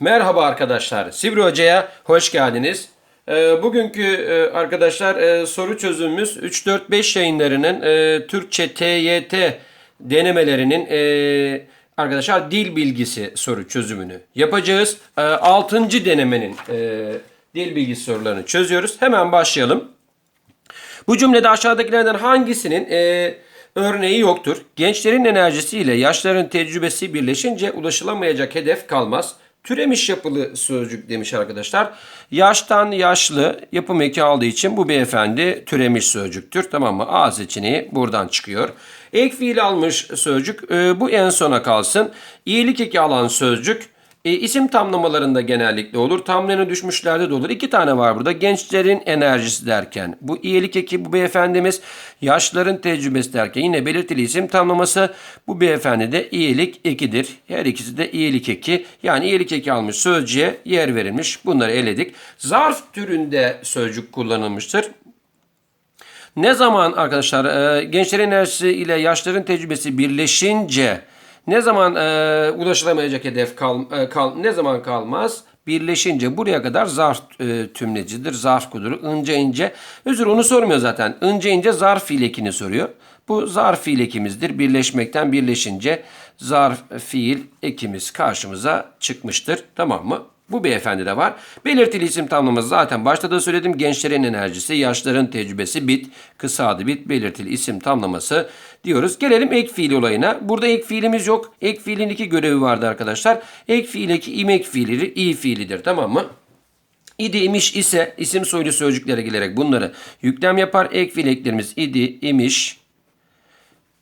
Merhaba arkadaşlar. Sivri Hoca'ya hoş geldiniz. Ee, bugünkü e, arkadaşlar e, soru çözümümüz 3-4-5 yayınlarının e, Türkçe TYT denemelerinin arkadaşlar dil bilgisi soru çözümünü yapacağız. 6. denemenin dil bilgisi sorularını çözüyoruz. Hemen başlayalım. Bu cümlede aşağıdakilerden hangisinin örneği yoktur? Gençlerin enerjisiyle yaşların tecrübesi birleşince ulaşılamayacak hedef kalmaz. Türemiş yapılı sözcük demiş arkadaşlar. Yaştan yaşlı yapım eki aldığı için bu beyefendi türemiş sözcüktür. Tamam mı? A seçeneği buradan çıkıyor. Ek fiil almış sözcük e, bu en sona kalsın. İyilik eki alan sözcük e, isim tamlamalarında genellikle olur. Tamlarına düşmüşlerde de olur. İki tane var burada. Gençlerin enerjisi derken. Bu iyilik eki bu beyefendimiz. Yaşların tecrübesi derken yine belirtili isim tamlaması. Bu beyefendi de iyilik ekidir. Her ikisi de iyilik eki. Yani iyilik eki almış sözcüğe yer verilmiş. Bunları eledik. Zarf türünde sözcük kullanılmıştır. Ne zaman arkadaşlar e, gençlerin enerjisi ile yaşların tecrübesi birleşince ne zaman e, ulaşılamayacak hedef kal, e, kal ne zaman kalmaz? Birleşince buraya kadar zarf e, tümlecidir. Zarf kuduru. ince ince. Özür onu sormuyor zaten. İnce ince zarf fiil ekini soruyor. Bu zarf fiil ekimizdir. Birleşmekten birleşince zarf fiil ekimiz karşımıza çıkmıştır. Tamam mı? Bu beyefendi de var. Belirtili isim tamlaması zaten başta da söyledim. Gençlerin enerjisi, yaşların tecrübesi bit, kısa adı bit, belirtili isim tamlaması diyoruz. Gelelim ek fiil olayına. Burada ek fiilimiz yok. Ek fiilin iki görevi vardı arkadaşlar. Ek fiil eki imek fiilidir, i fiilidir tamam mı? İdi imiş ise isim soylu sözcüklere gelerek bunları yüklem yapar. Ek fiil eklerimiz idi, imiş,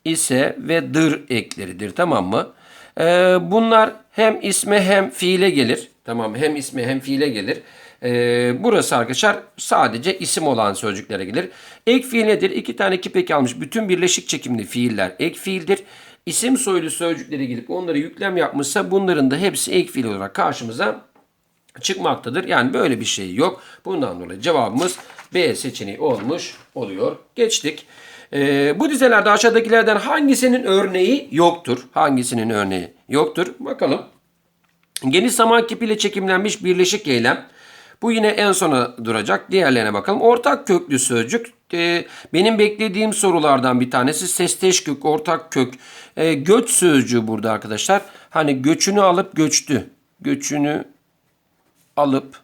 ise ve dır ekleridir tamam mı? Ee, bunlar hem isme hem fiile gelir. Tamam hem isme hem fiile gelir. Ee, burası arkadaşlar sadece isim olan sözcüklere gelir. Ek fiil nedir? İki tane kipek almış. Bütün birleşik çekimli fiiller ek fiildir. İsim soylu sözcüklere gelip onları yüklem yapmışsa bunların da hepsi ek fiil olarak karşımıza çıkmaktadır. Yani böyle bir şey yok. Bundan dolayı cevabımız B seçeneği olmuş oluyor. Geçtik. Ee, bu dizelerde aşağıdakilerden hangisinin örneği yoktur? Hangisinin örneği yoktur? Bakalım. Geniş zaman kipiyle çekimlenmiş birleşik eylem. Bu yine en sona duracak. Diğerlerine bakalım. Ortak köklü sözcük. Ee, benim beklediğim sorulardan bir tanesi sesteş kök, ortak kök. Ee, göç sözcüğü burada arkadaşlar. Hani göçünü alıp göçtü. Göçünü alıp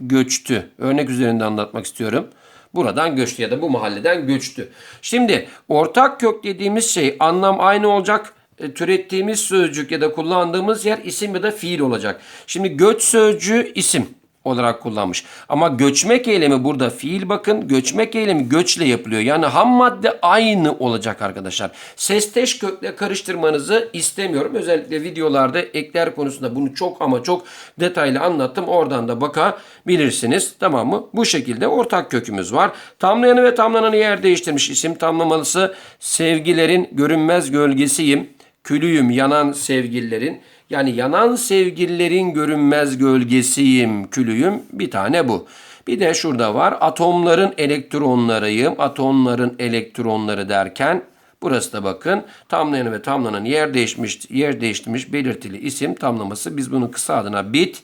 göçtü. Örnek üzerinde anlatmak istiyorum. Buradan göçtü ya da bu mahalleden göçtü. Şimdi ortak kök dediğimiz şey anlam aynı olacak. E, türettiğimiz sözcük ya da kullandığımız yer isim ya da fiil olacak. Şimdi göç sözcüğü isim olarak kullanmış. Ama göçmek eylemi burada fiil bakın. Göçmek eylemi göçle yapılıyor. Yani ham madde aynı olacak arkadaşlar. Sesteş kökle karıştırmanızı istemiyorum. Özellikle videolarda ekler konusunda bunu çok ama çok detaylı anlattım. Oradan da bakabilirsiniz. Tamam mı? Bu şekilde ortak kökümüz var. Tamlayanı ve tamlananı yer değiştirmiş isim tamlamalısı. Sevgilerin görünmez gölgesiyim. Külüyüm yanan sevgililerin. Yani yanan sevgililerin görünmez gölgesiyim, külüyüm. Bir tane bu. Bir de şurada var. Atomların elektronlarıyım. Atomların elektronları derken burası da bakın tamlayanı ve tamlanan yer değişmiş, yer değiştirmiş belirtili isim tamlaması. Biz bunun kısa adına bit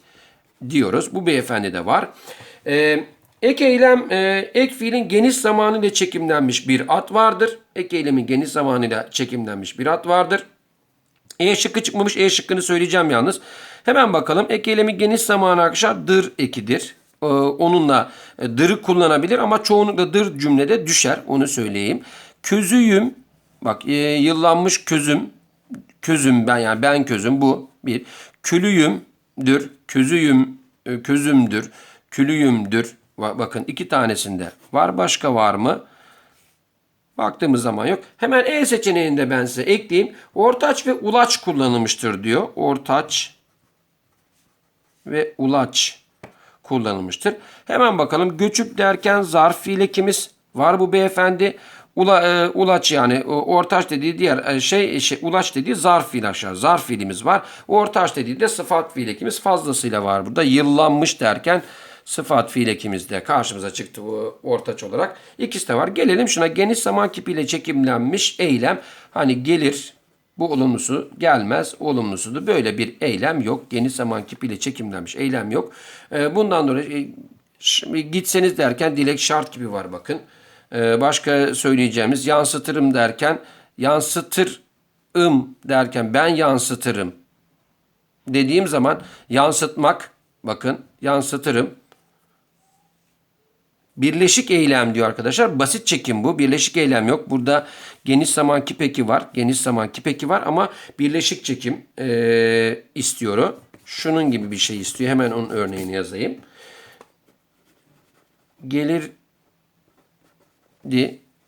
diyoruz. Bu beyefendi de var. Ee, ek eylem, e, ek fiilin geniş zamanıyla çekimlenmiş bir at vardır. Ek eylemin geniş zamanıyla çekimlenmiş bir at vardır. E şıkkı çıkmamış. E şıkkını söyleyeceğim yalnız. Hemen bakalım. Ek eylemi geniş zamanı arkadaşlar dır ekidir. Ee, onunla e, dırı kullanabilir ama çoğunlukla dır cümlede düşer. Onu söyleyeyim. Közüyüm. Bak e, yıllanmış közüm. Közüm ben yani ben közüm bu bir. Külüyümdür. Közüyüm. E, közümdür. Külüyümdür. Bakın iki tanesinde. Var başka var mı? Baktığımız zaman yok. Hemen E seçeneğinde ben size ekleyeyim. Ortaç ve ulaç kullanılmıştır diyor. Ortaç ve ulaç kullanılmıştır. Hemen bakalım. Göçüp derken zarf fiil kimiz var bu beyefendi. Ula, e, ulaç yani ortaç dediği diğer e, şey, şey ulaç dediği zarf fiil aşağı. Zarf fiilimiz var. Ortaç dediği de sıfat fiil ekimiz fazlasıyla var burada. Yıllanmış derken sıfat fiil ekimizde karşımıza çıktı bu ortaç olarak. İkisi de var. Gelelim şuna geniş zaman kipiyle çekimlenmiş eylem. Hani gelir, Bu olumlusu gelmez. Olumlusu da böyle bir eylem yok. Geniş zaman kipiyle çekimlenmiş eylem yok. Ee, bundan dolayı e, gitseniz derken dilek şart gibi var bakın. Ee, başka söyleyeceğimiz yansıtırım derken yansıtırım derken ben yansıtırım dediğim zaman yansıtmak bakın yansıtırım Birleşik eylem diyor arkadaşlar. Basit çekim bu. Birleşik eylem yok. Burada geniş zaman kipeki var. Geniş zaman kipeki var ama birleşik çekim ee, istiyor. Şunun gibi bir şey istiyor. Hemen onun örneğini yazayım. Gelirdi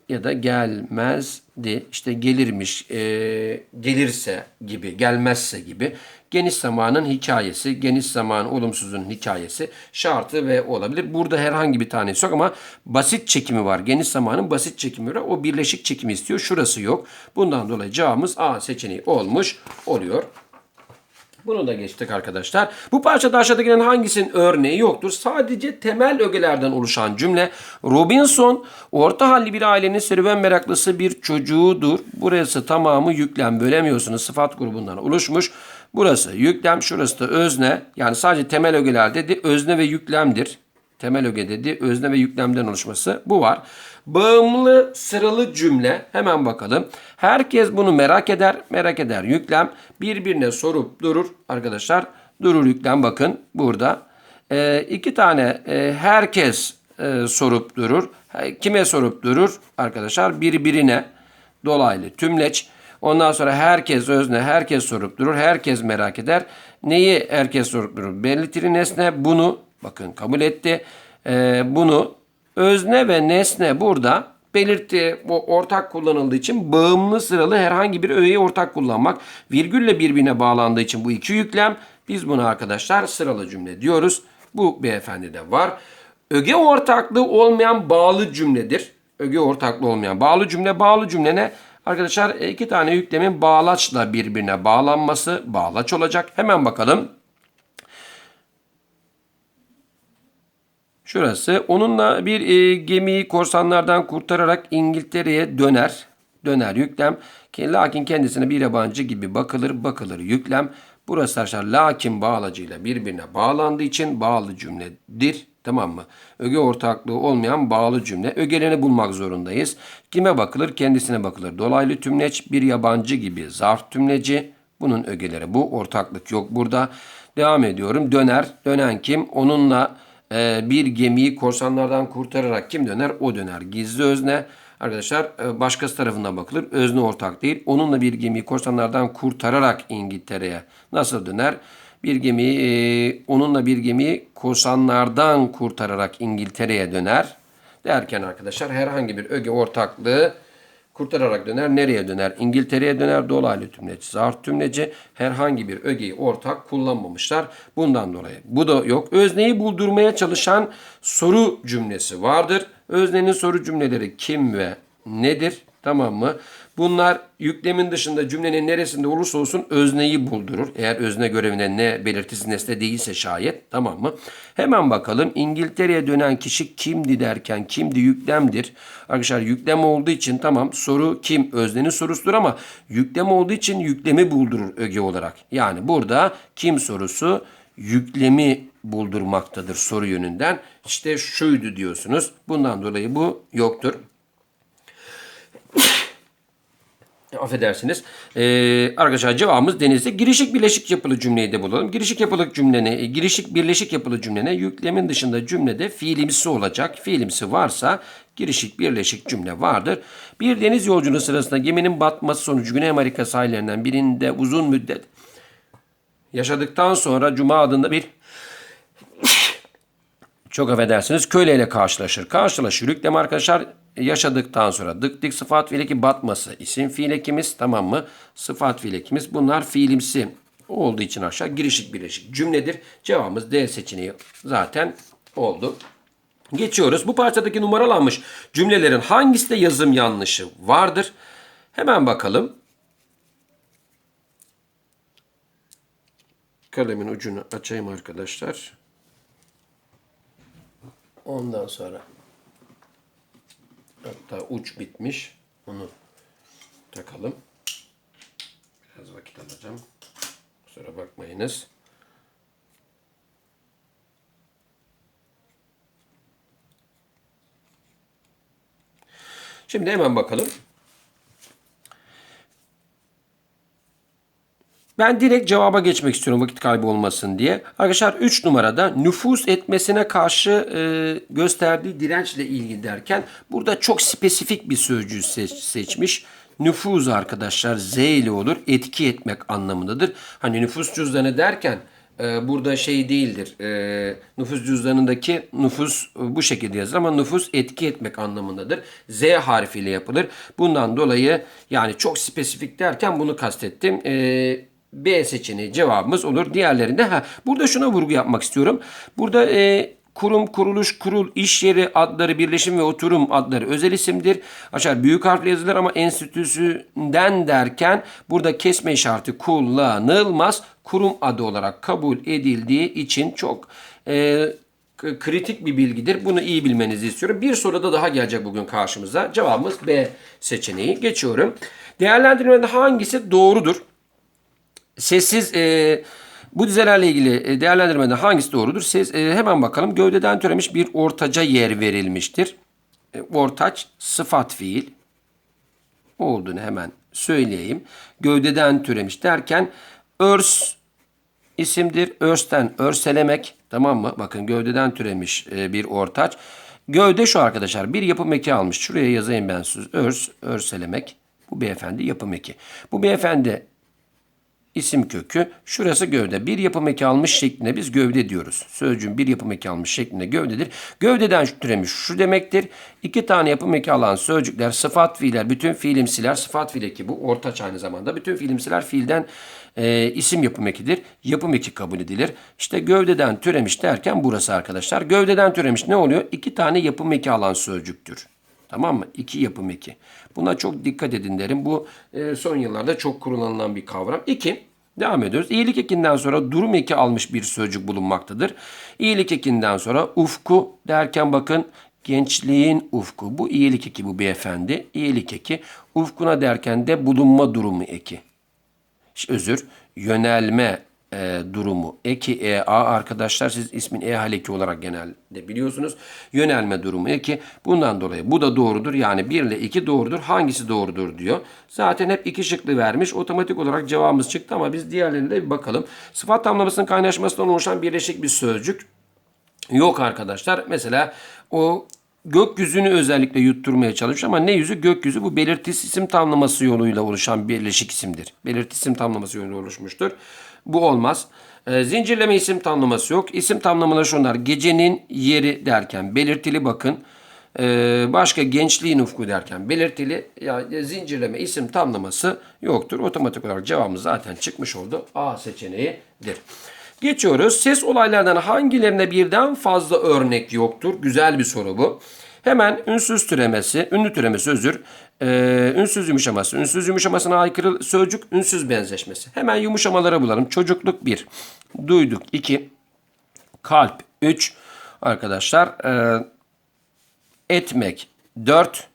ya da gelmezdi. İşte gelirmiş, ee, gelirse gibi, gelmezse gibi. Geniş zamanın hikayesi, geniş zaman olumsuzun hikayesi şartı ve olabilir. Burada herhangi bir tanesi yok ama basit çekimi var. Geniş zamanın basit çekimi var. O birleşik çekimi istiyor. Şurası yok. Bundan dolayı cevabımız A seçeneği olmuş oluyor. Bunu da geçtik arkadaşlar. Bu parçada aşağıdakilerin hangisinin örneği yoktur? Sadece temel ögelerden oluşan cümle. Robinson orta halli bir ailenin serüven meraklısı bir çocuğudur. Burası tamamı yüklem bölemiyorsunuz. Sıfat grubundan oluşmuş. Burası yüklem, şurası da özne. Yani sadece temel ögeler dedi. Özne ve yüklemdir. Temel öge dedi. Özne ve yüklemden oluşması. Bu var. Bağımlı sıralı cümle. Hemen bakalım. Herkes bunu merak eder. Merak eder yüklem. Birbirine sorup durur. Arkadaşlar durur yüklem bakın burada. Ee, iki tane e, herkes e, sorup durur. Kime sorup durur? Arkadaşlar birbirine dolaylı tümleç. Ondan sonra herkes özne, herkes sorup durur, herkes merak eder. Neyi herkes sorup durur? Belirtili nesne bunu, bakın kabul etti. Ee, bunu özne ve nesne burada belirtti bu ortak kullanıldığı için bağımlı sıralı herhangi bir öğeyi ortak kullanmak. Virgülle birbirine bağlandığı için bu iki yüklem. Biz buna arkadaşlar sıralı cümle diyoruz. Bu beyefendi de var. Öge ortaklığı olmayan bağlı cümledir. Öge ortaklığı olmayan bağlı cümle. Bağlı cümle ne? Arkadaşlar iki tane yüklemin bağlaçla birbirine bağlanması bağlaç olacak. Hemen bakalım. Şurası. Onunla bir e, gemiyi korsanlardan kurtararak İngiltere'ye döner. Döner yüklem. Lakin kendisine bir yabancı gibi bakılır. Bakılır yüklem. Burası arkadaşlar lakin bağlacıyla birbirine bağlandığı için bağlı cümledir. Tamam mı? Öge ortaklığı olmayan bağlı cümle. Ögelerini bulmak zorundayız. Kime bakılır? Kendisine bakılır. Dolaylı tümleç bir yabancı gibi zarf tümleci. Bunun ögeleri bu. Ortaklık yok burada. Devam ediyorum. Döner. Dönen kim? Onunla e, bir gemiyi korsanlardan kurtararak kim döner? O döner. Gizli özne. Arkadaşlar e, başkası tarafından bakılır. Özne ortak değil. Onunla bir gemiyi korsanlardan kurtararak İngiltere'ye nasıl döner? Bir gemi, e, onunla bir gemi korsanlardan kurtararak İngiltere'ye döner. Derken arkadaşlar herhangi bir öge ortaklığı kurtararak döner. Nereye döner? İngiltere'ye döner. Dolaylı tümleci, zarf tümleci herhangi bir ögeyi ortak kullanmamışlar. Bundan dolayı bu da yok. Özneyi buldurmaya çalışan soru cümlesi vardır. Öznenin soru cümleleri kim ve nedir? Tamam mı? Bunlar yüklemin dışında cümlenin neresinde olursa olsun özneyi buldurur. Eğer özne görevine ne belirtisi nesne değilse şayet. Tamam mı? Hemen bakalım. İngiltere'ye dönen kişi kimdi derken kimdi yüklemdir. Arkadaşlar yüklem olduğu için tamam soru kim? Öznenin sorusudur ama yüklem olduğu için yüklemi buldurur öge olarak. Yani burada kim sorusu yüklemi buldurmaktadır soru yönünden. İşte şuydu diyorsunuz. Bundan dolayı bu yoktur. Affedersiniz. Ee, arkadaşlar cevabımız denizde. Girişik birleşik yapılı cümleyi de bulalım. Girişik yapılı cümlene, girişik birleşik yapılı cümlene yüklemin dışında cümlede fiilimsi olacak. Fiilimsi varsa girişik birleşik cümle vardır. Bir deniz yolculuğu sırasında geminin batması sonucu Güney Amerika sahillerinden birinde uzun müddet yaşadıktan sonra Cuma adında bir çok affedersiniz köleyle karşılaşır. Karşılaşır. Yüklem arkadaşlar yaşadıktan sonra dık dik sıfat fiileki batması isim fiil ekimiz tamam mı? Sıfat fiil ekimiz bunlar fiilimsi olduğu için aşağı girişik birleşik cümledir. Cevabımız D seçeneği zaten oldu. Geçiyoruz. Bu parçadaki numaralanmış cümlelerin hangisinde yazım yanlışı vardır? Hemen bakalım. Kalemin ucunu açayım arkadaşlar. Ondan sonra hatta uç bitmiş. Onu takalım. vakit alacağım. Kusura bakmayınız. Şimdi hemen bakalım. Ben direkt cevaba geçmek istiyorum vakit kaybı olmasın diye. Arkadaşlar 3 numarada nüfus etmesine karşı e, gösterdiği dirençle ilgili derken burada çok spesifik bir sözcüğü seç- seçmiş. Nüfuz arkadaşlar Z ile olur. Etki etmek anlamındadır. Hani nüfus cüzdanı derken e, burada şey değildir. E, nüfus cüzdanındaki nüfus e, bu şekilde yazılır ama nüfus etki etmek anlamındadır. Z harfiyle yapılır. Bundan dolayı yani çok spesifik derken bunu kastettim. E, B seçeneği cevabımız olur. Diğerlerinde ha burada şuna vurgu yapmak istiyorum. Burada e, kurum, kuruluş, kurul, iş yeri adları, birleşim ve oturum adları özel isimdir. Aşağı büyük harfle yazılır ama enstitüsünden derken burada kesme işareti kullanılmaz. Kurum adı olarak kabul edildiği için çok e, kritik bir bilgidir. Bunu iyi bilmenizi istiyorum. Bir soruda daha gelecek bugün karşımıza. Cevabımız B seçeneği. Geçiyorum. Değerlendirmede hangisi doğrudur? Sessiz e, bu dizelerle ilgili e, değerlendirmede hangisi doğrudur? Ses, e, hemen bakalım. Gövdeden türemiş bir ortaca yer verilmiştir. E, ortaç sıfat fiil olduğunu hemen söyleyeyim. Gövdeden türemiş derken örs isimdir. Örsten örselemek tamam mı? Bakın gövdeden türemiş e, bir ortaç. Gövde şu arkadaşlar bir yapım eki almış. Şuraya yazayım ben siz. Örs, örselemek. Bu beyefendi yapım eki. Bu beyefendi isim kökü. Şurası gövde. Bir yapım eki almış şeklinde biz gövde diyoruz. Sözcüğün bir yapım eki almış şeklinde gövdedir. Gövdeden türemiş şu demektir. İki tane yapım eki alan sözcükler, sıfat fiiller, bütün fiilimsiler, sıfat fiil eki bu ortaç aynı zamanda. Bütün fiilimsiler fiilden e, isim yapım ekidir. Yapım eki kabul edilir. İşte gövdeden türemiş derken burası arkadaşlar. Gövdeden türemiş ne oluyor? İki tane yapım eki alan sözcüktür. Tamam mı? İki yapım eki. Buna çok dikkat edin derim. Bu e, son yıllarda çok kullanılan bir kavram. İki, devam ediyoruz. İyilik ekinden sonra durum eki almış bir sözcük bulunmaktadır. İyilik ekinden sonra ufku derken bakın gençliğin ufku. Bu iyilik eki bu beyefendi. İyilik eki. Ufkuna derken de bulunma durumu eki. Özür yönelme e, durumu. Eki e a arkadaşlar siz ismin e haleki olarak genelde biliyorsunuz. Yönelme durumu. Eki bundan dolayı bu da doğrudur. Yani 1 ile 2 doğrudur. Hangisi doğrudur diyor. Zaten hep iki şıklı vermiş. Otomatik olarak cevabımız çıktı ama biz diğerlerine de bir bakalım. Sıfat tamlamasının kaynaşmasından oluşan birleşik bir sözcük Yok arkadaşlar. Mesela o gökyüzünü özellikle yutturmaya çalışıyor ama ne yüzü? Gökyüzü. Bu belirtisiz isim tamlaması yoluyla oluşan birleşik isimdir. Belirtisiz isim tamlaması yoluyla oluşmuştur. Bu olmaz. Ee, zincirleme isim tamlaması yok. İsim tamlamaları şunlar. Gecenin yeri derken belirtili bakın. Ee, başka gençliğin ufku derken belirtili ya zincirleme isim tamlaması yoktur. Otomatik olarak cevabımız zaten çıkmış oldu. A seçeneğidir. Geçiyoruz. Ses olaylardan hangilerine birden fazla örnek yoktur? Güzel bir soru bu. Hemen ünsüz türemesi, ünlü türemesi özür, ee, ünsüz yumuşaması, ünsüz yumuşamasına aykırı sözcük, ünsüz benzeşmesi. Hemen yumuşamalara bulalım. Çocukluk 1, duyduk 2, kalp 3, arkadaşlar ee, etmek 4,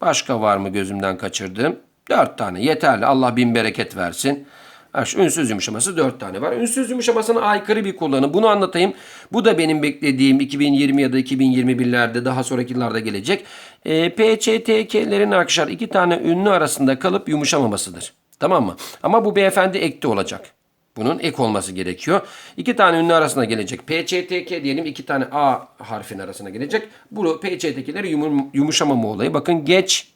başka var mı gözümden kaçırdığım? 4 tane yeterli. Allah bin bereket versin. Ha, şu ünsüz yumuşaması 4 tane var. Ünsüz yumuşamasına aykırı bir kullanım. Bunu anlatayım. Bu da benim beklediğim 2020 ya da 2021'lerde daha sonraki yıllarda gelecek. E, PÇTK'lerin arkadaşlar iki tane ünlü arasında kalıp yumuşamamasıdır. Tamam mı? Ama bu beyefendi ekte olacak. Bunun ek olması gerekiyor. İki tane ünlü arasına gelecek. PÇTK diyelim iki tane A harfin arasına gelecek. Bu PÇTK'leri yumum, yumuşamama olayı. Bakın geç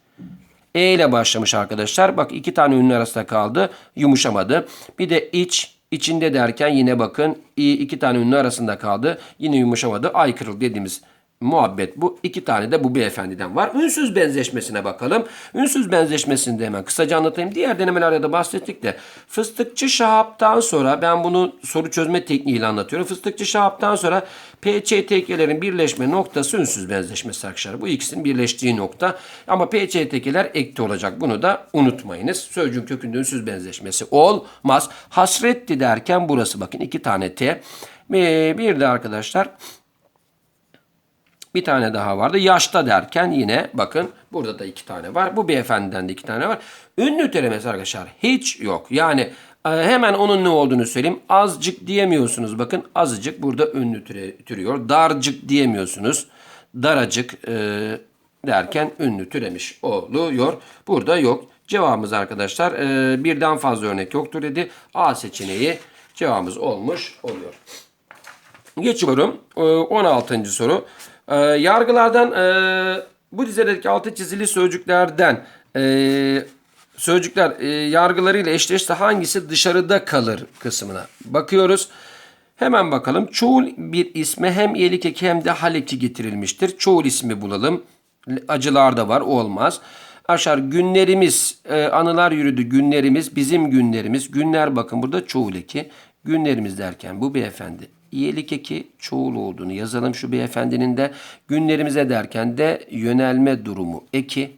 e ile başlamış arkadaşlar. Bak iki tane ünlü arasında kaldı. Yumuşamadı. Bir de iç. içinde derken yine bakın i iki tane ünlü arasında kaldı. Yine yumuşamadı. Aykırı dediğimiz muhabbet bu. İki tane de bu beyefendiden var. Ünsüz benzeşmesine bakalım. Ünsüz benzeşmesini de hemen kısaca anlatayım. Diğer denemelerde de bahsettik de fıstıkçı Şahap'tan sonra ben bunu soru çözme tekniğiyle anlatıyorum. Fıstıkçı Şahap'tan sonra PÇTK'lerin birleşme noktası ünsüz benzeşmesi arkadaşlar. Bu ikisinin birleştiği nokta. Ama PÇTK'ler ekte olacak. Bunu da unutmayınız. Sözcüğün kökünde ünsüz benzeşmesi olmaz. Hasretti derken burası bakın iki tane T. Ve bir de arkadaşlar bir tane daha vardı. Yaşta derken yine bakın burada da iki tane var. Bu beyefendiden de iki tane var. Ünlü terimesi arkadaşlar hiç yok. Yani Ee, hemen onun ne olduğunu söyleyeyim. Azıcık diyemiyorsunuz. Bakın azıcık burada ünlü türe, türüyor. Darcık diyemiyorsunuz. Daracık e, derken ünlü türemiş oluyor. Burada yok. Cevabımız arkadaşlar e, birden fazla örnek yoktur dedi. A seçeneği cevabımız olmuş oluyor. Geçiyorum. Ee, 16. soru. Ee, Yargılardan e, bu dizedeki altı çizili sözcüklerden e, sözcükler e, yargılarıyla eşleşti hangisi dışarıda kalır kısmına bakıyoruz. Hemen bakalım. Çoğul bir isme hem iyilik eki hem de hal eki getirilmiştir. Çoğul ismi bulalım. Acılar da var olmaz. Aşar günlerimiz, e, anılar yürüdü günlerimiz, bizim günlerimiz. Günler bakın burada çoğul eki. Günlerimiz derken bu beyefendi iyilik eki çoğul olduğunu yazalım şu beyefendinin de. Günlerimize derken de yönelme durumu eki.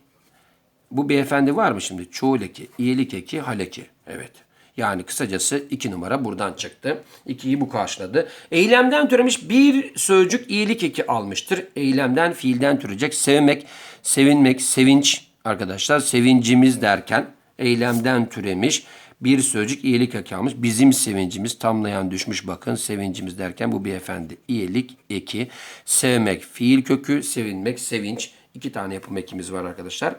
Bu beyefendi var mı şimdi? Çoğul eki, iyilik eki, hal eki. Evet. Yani kısacası iki numara buradan çıktı. İkiyi bu karşıladı. Eylemden türemiş bir sözcük iyilik eki almıştır. Eylemden fiilden türecek. Sevmek, sevinmek, sevinç arkadaşlar. Sevincimiz derken eylemden türemiş bir sözcük iyilik eki almış. Bizim sevincimiz tamlayan düşmüş bakın. Sevincimiz derken bu beyefendi iyilik eki. Sevmek fiil kökü, sevinmek sevinç. İki tane yapım ekimiz var arkadaşlar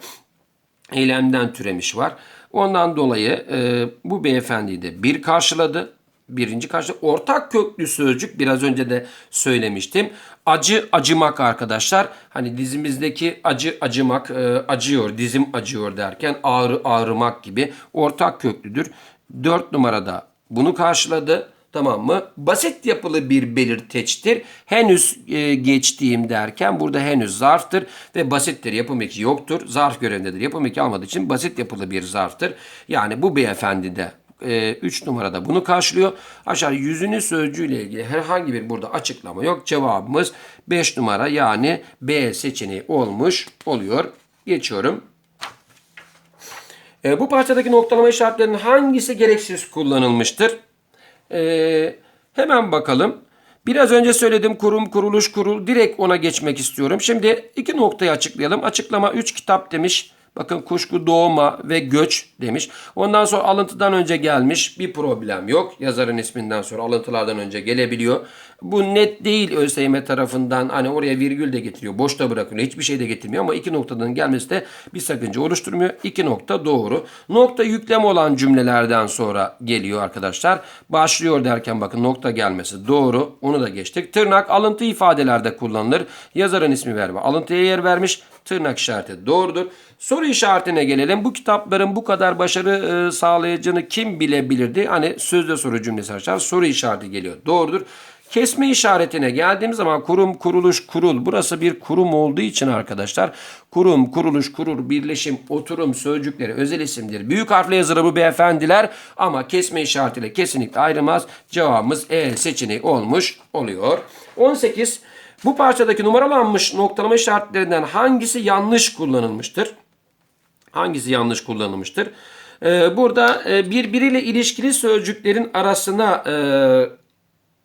eylemden türemiş var. Ondan dolayı e, bu beyefendiyi de bir karşıladı. Birinci karşı ortak köklü sözcük biraz önce de söylemiştim. Acı acımak arkadaşlar. Hani dizimizdeki acı acımak e, acıyor dizim acıyor derken ağrı ağrımak gibi ortak köklüdür. Dört numarada bunu karşıladı. Tamam mı? Basit yapılı bir belirteçtir. Henüz e, geçtiğim derken burada henüz zarftır ve basittir. Yapım eki yoktur. Zarf görevindedir. Yapım eki almadığı için basit yapılı bir zarftır. Yani bu beyefendi de 3 numarada bunu karşılıyor. Aşağı yüzünü sözcüğüyle ilgili herhangi bir burada açıklama yok. Cevabımız 5 numara yani B seçeneği olmuş oluyor. Geçiyorum. E, bu parçadaki noktalama işaretlerinin hangisi gereksiz kullanılmıştır? Ee, hemen bakalım. Biraz önce söyledim kurum, kuruluş, kurul. Direkt ona geçmek istiyorum. Şimdi iki noktayı açıklayalım. Açıklama 3 kitap demiş. Bakın kuşku doğma ve göç demiş. Ondan sonra alıntıdan önce gelmiş. Bir problem yok. Yazarın isminden sonra alıntılardan önce gelebiliyor. Bu net değil ÖSYM tarafından. Hani oraya virgül de getiriyor. Boşta bırakıyor. Hiçbir şey de getirmiyor ama iki noktadan gelmesi de bir sakınca oluşturmuyor. İki nokta doğru. Nokta yüklem olan cümlelerden sonra geliyor arkadaşlar. Başlıyor derken bakın nokta gelmesi doğru. Onu da geçtik. Tırnak alıntı ifadelerde kullanılır. Yazarın ismi verme. Alıntıya yer vermiş. Tırnak işareti doğrudur. Soru işaretine gelelim. Bu kitapların bu kadar başarı e, sağlayacağını kim bilebilirdi? Hani sözde soru cümlesi açar. Soru işareti geliyor. Doğrudur. Kesme işaretine geldiğimiz zaman kurum, kuruluş, kurul. Burası bir kurum olduğu için arkadaşlar kurum, kuruluş, kurul, birleşim, oturum sözcükleri özel isimdir. Büyük harfle yazılır bu beyefendiler ama kesme işaretiyle kesinlikle ayrılmaz. Cevabımız E seçeneği olmuş oluyor. 18. Bu parçadaki numaralanmış noktalama işaretlerinden hangisi yanlış kullanılmıştır? Hangisi yanlış kullanılmıştır? Ee, burada e, birbiriyle ilişkili sözcüklerin arasına e,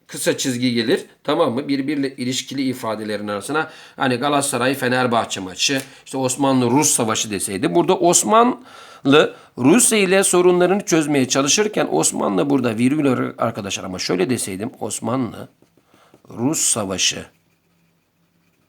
kısa çizgi gelir. Tamam mı? Birbiriyle ilişkili ifadelerin arasına hani Galatasaray Fenerbahçe maçı, işte Osmanlı Rus savaşı deseydi. Burada Osmanlı Rusya ile sorunlarını çözmeye çalışırken Osmanlı burada virgül arkadaşlar ama şöyle deseydim Osmanlı Rus savaşı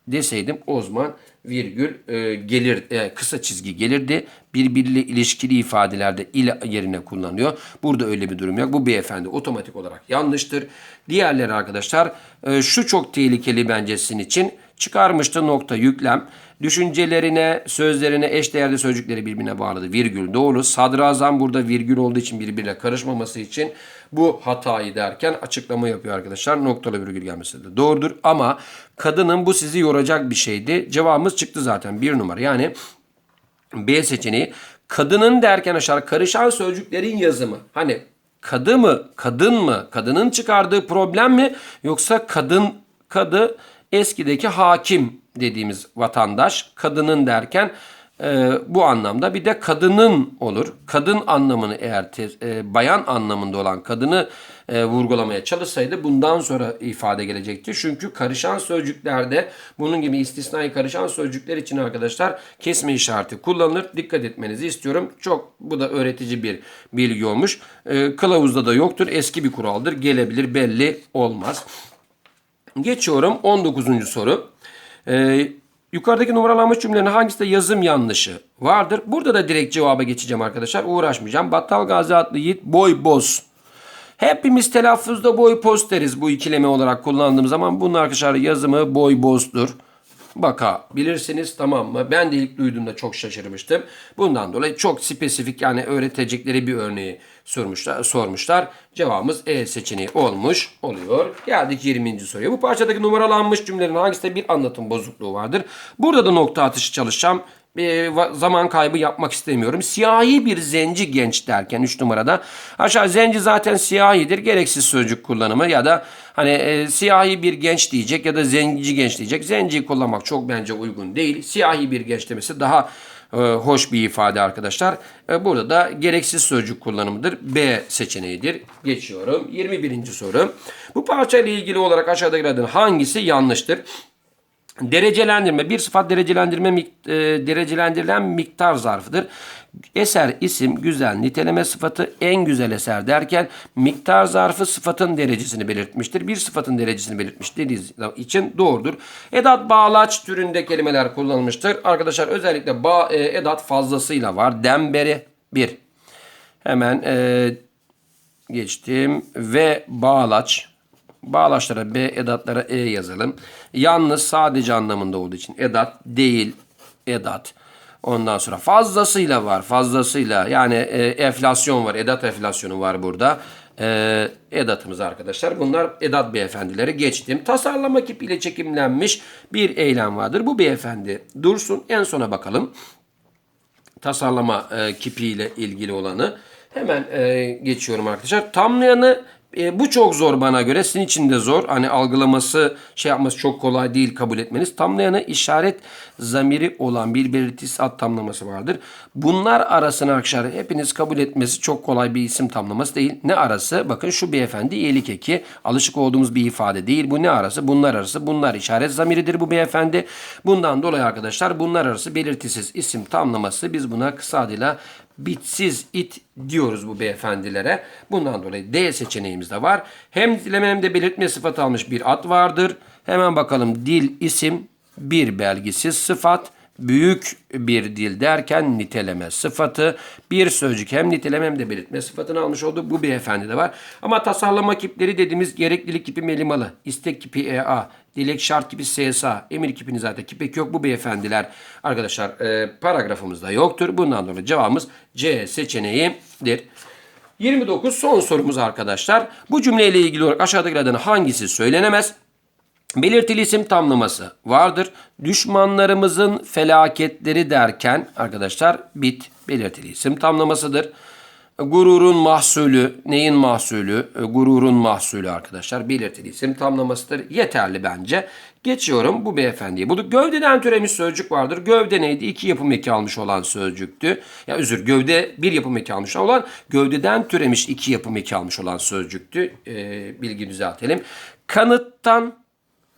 deseydim o zaman virgül e, gelir e, kısa çizgi gelirdi. Birbiriyle ilişkili ifadelerde ile yerine kullanıyor. Burada öyle bir durum yok. Bu beyefendi otomatik olarak yanlıştır. Diğerleri arkadaşlar e, şu çok tehlikeli bence sizin için. Çıkarmıştı nokta yüklem. Düşüncelerine, sözlerine eşdeğerli sözcükleri birbirine bağladı. Virgül doğru. Sadrazam burada virgül olduğu için birbirine karışmaması için bu hatayı derken açıklama yapıyor arkadaşlar. Noktalı virgül gelmesi de doğrudur. Ama kadının bu sizi yoracak bir şeydi. Cevabımız çıktı zaten bir numara. Yani B seçeneği kadının derken aşağı karışan sözcüklerin yazımı. Hani kadı mı, kadın mı, kadının çıkardığı problem mi yoksa kadın, kadı eskideki hakim dediğimiz vatandaş kadının derken e, bu anlamda bir de kadının olur. Kadın anlamını eğer te- e, bayan anlamında olan kadını e, vurgulamaya çalışsaydı bundan sonra ifade gelecekti. Çünkü karışan sözcüklerde bunun gibi istisnai karışan sözcükler için arkadaşlar kesme işareti kullanılır. Dikkat etmenizi istiyorum. Çok bu da öğretici bir bilgi olmuş. E, kılavuzda da yoktur. Eski bir kuraldır. Gelebilir belli olmaz. Geçiyorum 19. soru. Ee, yukarıdaki numaralanmış cümlelerin hangisinde yazım yanlışı vardır? Burada da direkt cevaba geçeceğim arkadaşlar. Uğraşmayacağım. Battal Gazi adlı yiğit boy boz. Hepimiz telaffuzda boy poz deriz bu ikileme olarak kullandığım zaman. Bunun arkadaşlar yazımı boy bozdur. Bakabilirsiniz tamam mı? Ben de ilk duyduğumda çok şaşırmıştım. Bundan dolayı çok spesifik yani öğretecekleri bir örneği sormuşlar. sormuşlar. Cevabımız E seçeneği olmuş oluyor. Geldik 20. soruya. Bu parçadaki numaralanmış cümlelerin hangisinde bir anlatım bozukluğu vardır? Burada da nokta atışı çalışacağım. E, zaman kaybı yapmak istemiyorum. Siyahi bir zenci genç derken 3 numarada. Aşağı zenci zaten siyahidir. Gereksiz sözcük kullanımı ya da hani e, siyahi bir genç diyecek ya da zenci genç diyecek. Zenciyi kullanmak çok bence uygun değil. Siyahi bir genç demesi daha hoş bir ifade arkadaşlar. E, burada da gereksiz sözcük kullanımıdır. B seçeneğidir. Geçiyorum. 21. soru. Bu parçayla ilgili olarak aşağıdakilerden hangisi yanlıştır? Derecelendirme bir sıfat derecelendirme e, derecelendirilen miktar zarfıdır. Eser isim güzel niteleme sıfatı en güzel eser derken miktar zarfı sıfatın derecesini belirtmiştir. Bir sıfatın derecesini belirtmiş dediğiniz için doğrudur. Edat bağlaç türünde kelimeler kullanılmıştır. Arkadaşlar özellikle ba, e, edat fazlasıyla var. Demberi bir. Hemen e, geçtim ve bağlaç. Bağlaçlara B, edatlara E yazalım. Yalnız sadece anlamında olduğu için edat değil, edat. Ondan sonra fazlasıyla var, fazlasıyla. Yani e, enflasyon var, edat enflasyonu var burada. E, edatımız arkadaşlar. Bunlar edat beyefendileri geçtim. Tasarlama kipiyle çekimlenmiş bir eylem vardır. Bu beyefendi dursun. En sona bakalım tasarlama e, kipiyle ilgili olanı. Hemen e, geçiyorum arkadaşlar. Tamlayanı e, bu çok zor bana göre. Sizin için de zor. Hani algılaması, şey yapması çok kolay değil kabul etmeniz. Tamlayanı işaret zamiri olan bir belirtisi ad tamlaması vardır. Bunlar arasını arkadaşlar hepiniz kabul etmesi çok kolay bir isim tamlaması değil. Ne arası? Bakın şu beyefendi iyilik eki. Alışık olduğumuz bir ifade değil. Bu ne arası? Bunlar arası. Bunlar işaret zamiridir bu beyefendi. Bundan dolayı arkadaşlar bunlar arası belirtisiz isim tamlaması. Biz buna kısa adıyla bitsiz it diyoruz bu beyefendilere. Bundan dolayı D seçeneğimiz de var. Hem niteleme hem de belirtme sıfatı almış bir ad vardır. Hemen bakalım dil isim bir belgisiz sıfat büyük bir dil derken niteleme sıfatı bir sözcük hem niteleme hem de belirtme sıfatını almış oldu. Bu beyefendi de var. Ama tasarlama kipleri dediğimiz gereklilik kipi melimalı, istek kipi EA, dilek şart kipi SSA, emir kipini zaten kipek yok. Bu beyefendiler arkadaşlar e, paragrafımızda yoktur. Bundan dolayı cevabımız C seçeneğidir. 29 son sorumuz arkadaşlar. Bu cümleyle ilgili olarak aşağıdakilerden hangisi söylenemez? Belirtili isim tamlaması vardır. Düşmanlarımızın felaketleri derken arkadaşlar bit belirtili isim tamlamasıdır. Gururun mahsulü, neyin mahsulü? Gururun mahsulü arkadaşlar. Belirtili isim tamlamasıdır. Yeterli bence. Geçiyorum bu beyefendiye. Bu gövdeden türemiş sözcük vardır. Gövde neydi? İki yapım eki almış olan sözcüktü. Ya özür gövde bir yapım eki almış olan gövdeden türemiş iki yapım eki almış olan sözcüktü. Ee, bilgi düzeltelim. Kanıttan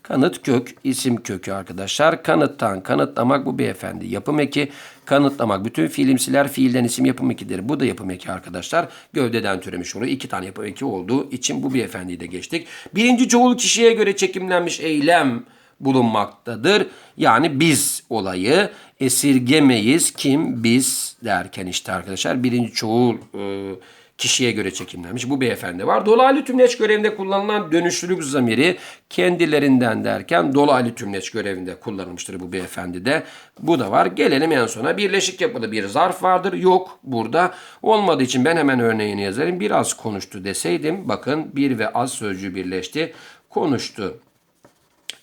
Kanıt kök, isim kökü arkadaşlar. Kanıttan, kanıtlamak bu beyefendi. Yapım eki, kanıtlamak. Bütün fiilimsiler fiilden isim yapım ekidir. Bu da yapım eki arkadaşlar. Gövdeden türemiş oluyor. İki tane yapım eki olduğu için bu beyefendiyi de geçtik. Birinci çoğul kişiye göre çekimlenmiş eylem bulunmaktadır. Yani biz olayı esirgemeyiz. Kim? Biz derken işte arkadaşlar birinci çoğul e, kişiye göre çekimlenmiş. Bu beyefendi var. Dolaylı tümleç görevinde kullanılan dönüşlülük zamiri kendilerinden derken dolaylı tümleç görevinde kullanılmıştır bu beyefendi de. Bu da var. Gelelim en sona. Birleşik yapılı bir zarf vardır. Yok burada. Olmadığı için ben hemen örneğini yazarım. Biraz konuştu deseydim. Bakın bir ve az sözcüğü birleşti. Konuştu.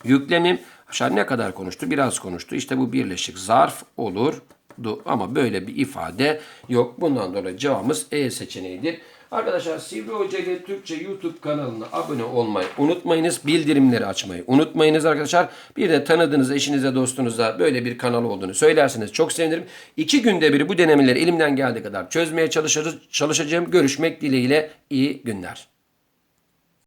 Yüklemim aşağı ne kadar konuştu? Biraz konuştu. İşte bu birleşik zarf olur. Ama böyle bir ifade yok. Bundan dolayı cevabımız E seçeneğidir. Arkadaşlar Sivri Hoca ile Türkçe YouTube kanalına abone olmayı unutmayınız. Bildirimleri açmayı unutmayınız arkadaşlar. Bir de tanıdığınız eşinize dostunuza böyle bir kanal olduğunu söylerseniz çok sevinirim. İki günde bir bu denemeleri elimden geldiği kadar çözmeye çalışırız, çalışacağım. Görüşmek dileğiyle iyi günler.